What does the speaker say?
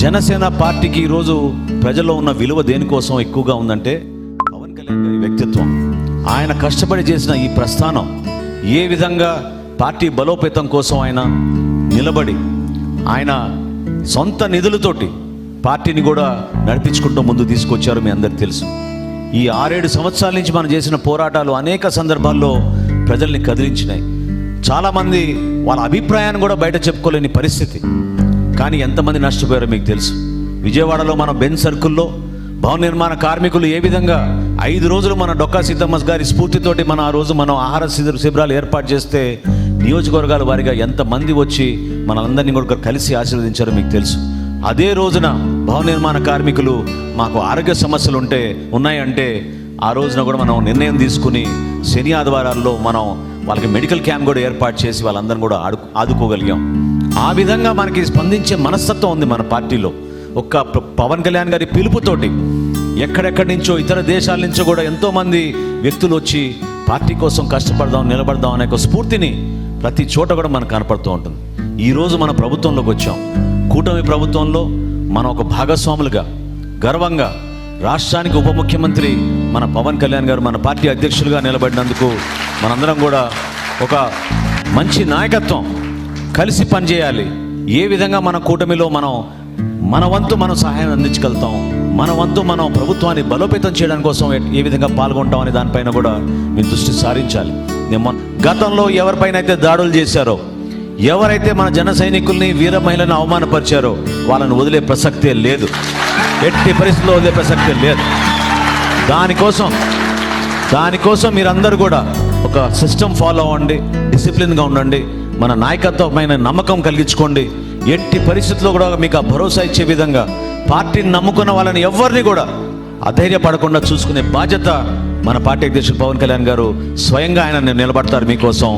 జనసేన పార్టీకి ఈరోజు ప్రజల్లో ఉన్న విలువ దేనికోసం ఎక్కువగా ఉందంటే పవన్ కళ్యాణ్ గారి వ్యక్తిత్వం. ఆయన కష్టపడి చేసిన ఈ ప్రస్థానం ఏ విధంగా పార్టీ బలోపేతం కోసం ఆయన నిలబడి ఆయన సొంత నిధులతోటి పార్టీని కూడా నడిపించుకుంటూ ముందు తీసుకొచ్చారు మీ అందరికి తెలుసు. ఈ ఆరేడు సంవత్సరాల నుంచి మనం చేసిన పోరాటాలు అనేక సందర్భాల్లో ప్రజల్ని కదిలించినాయి. చాలామంది వాళ్ళ అభిప్రాయాన్ని కూడా బయట చెప్పుకోలేని పరిస్థితి. కానీ ఎంతమంది నష్టపోయారో మీకు తెలుసు. విజయవాడలో మన బెన్ సర్కిల్లో భవన నిర్మాణ కార్మికులు ఏ విధంగా ఐదు రోజులు మన డొక్కా సీతమ్మ గారి స్ఫూర్తితోటి మన ఆ రోజు మనం ఆహార శిబిర- శిబిరాలు ఏర్పాటు చేస్తే నియోజకవర్గాల వారిగా ఎంతమంది వచ్చి మనందరినీ కూడా కలిసి ఆశీర్వదించారో మీకు తెలుసు. అదే రోజున భవన నిర్మాణ కార్మికులు మాకు ఆరోగ్య సమస్యలు ఉంటే ఉన్నాయంటే ఆ రోజున కూడా మనం నిర్ణయం తీసుకుని శని ఆదివారాల్లో మనం వాళ్ళకి మెడికల్ క్యాంప్ కూడా ఏర్పాటు చేసి వాళ్ళందరం కూడా ఆడు ఆదుకోగలిగాం. ఆ విధంగా మనకి స్పందించే మనస్తత్వం ఉంది మన పార్టీలో. ఒక్క పవన్ కళ్యాణ్ గారి పిలుపుతోటి ఎక్కడెక్కడి నుంచో ఇతర దేశాల నుంచో కూడా ఎంతోమంది వ్యక్తులు వచ్చి పార్టీ కోసం కష్టపడదాం నిలబడదాం అనే ఒక స్ఫూర్తిని ప్రతి చోట కూడా మనకు కనపడుతూ ఉంటుంది. ఈరోజు మన ప్రభుత్వంలోకి వచ్చాం. కూటమి ప్రభుత్వంలో మనం ఒక భాగస్వాములుగా గర్వంగా రాష్ట్రానికి ఉప ముఖ్యమంత్రి మన పవన్ కళ్యాణ్ గారు మన పార్టీ అధ్యక్షులుగా నిలబడినందుకు మనందరం కూడా ఒక మంచి నాయకత్వం కలిసి పనిచేయాలి. ఏ విధంగా మన కూటమిలో మనం మన వంతు మనం సహాయం అందించగలుగుతాం మన వంతు మనం ప్రభుత్వాన్ని బలోపేతం చేయడం కోసం ఏ- విధంగా పాల్గొంటాం అనే దానిపైన కూడా మీ దృష్టి సారించాలి. గతంలో ఎవరిపైన అయితే దాడులు చేశారో ఎవరైతే మన జన సైనికుల్ని వీర మహిళలను అవమానపరిచారో వాళ్ళని వదిలే ప్రసక్తే లేదు. ఎట్టి పరిస్థితుల్లో వదిలే ప్రసక్తే లేదు. దానికోసం దానికోసం మీరందరూ కూడా ఒక సిస్టమ్ ఫాలో అవ్వండి డిసిప్లిన్గా ఉండండి మన నాయకత్వమైన నమ్మకం కలిగించుకోండి. ఎట్టి పరిస్థితుల్లో కూడా మీకు ఆ భరోసా ఇచ్చే విధంగా పార్టీని నమ్ముకున్న వాళ్ళని ఎవరిని కూడా అధైర్యపడకుండా చూసుకునే బాధ్యత మన పార్టీ అధ్యక్షుడు పవన్ కళ్యాణ్ గారు స్వయంగా ఆయన నిలబడతారు మీకోసం.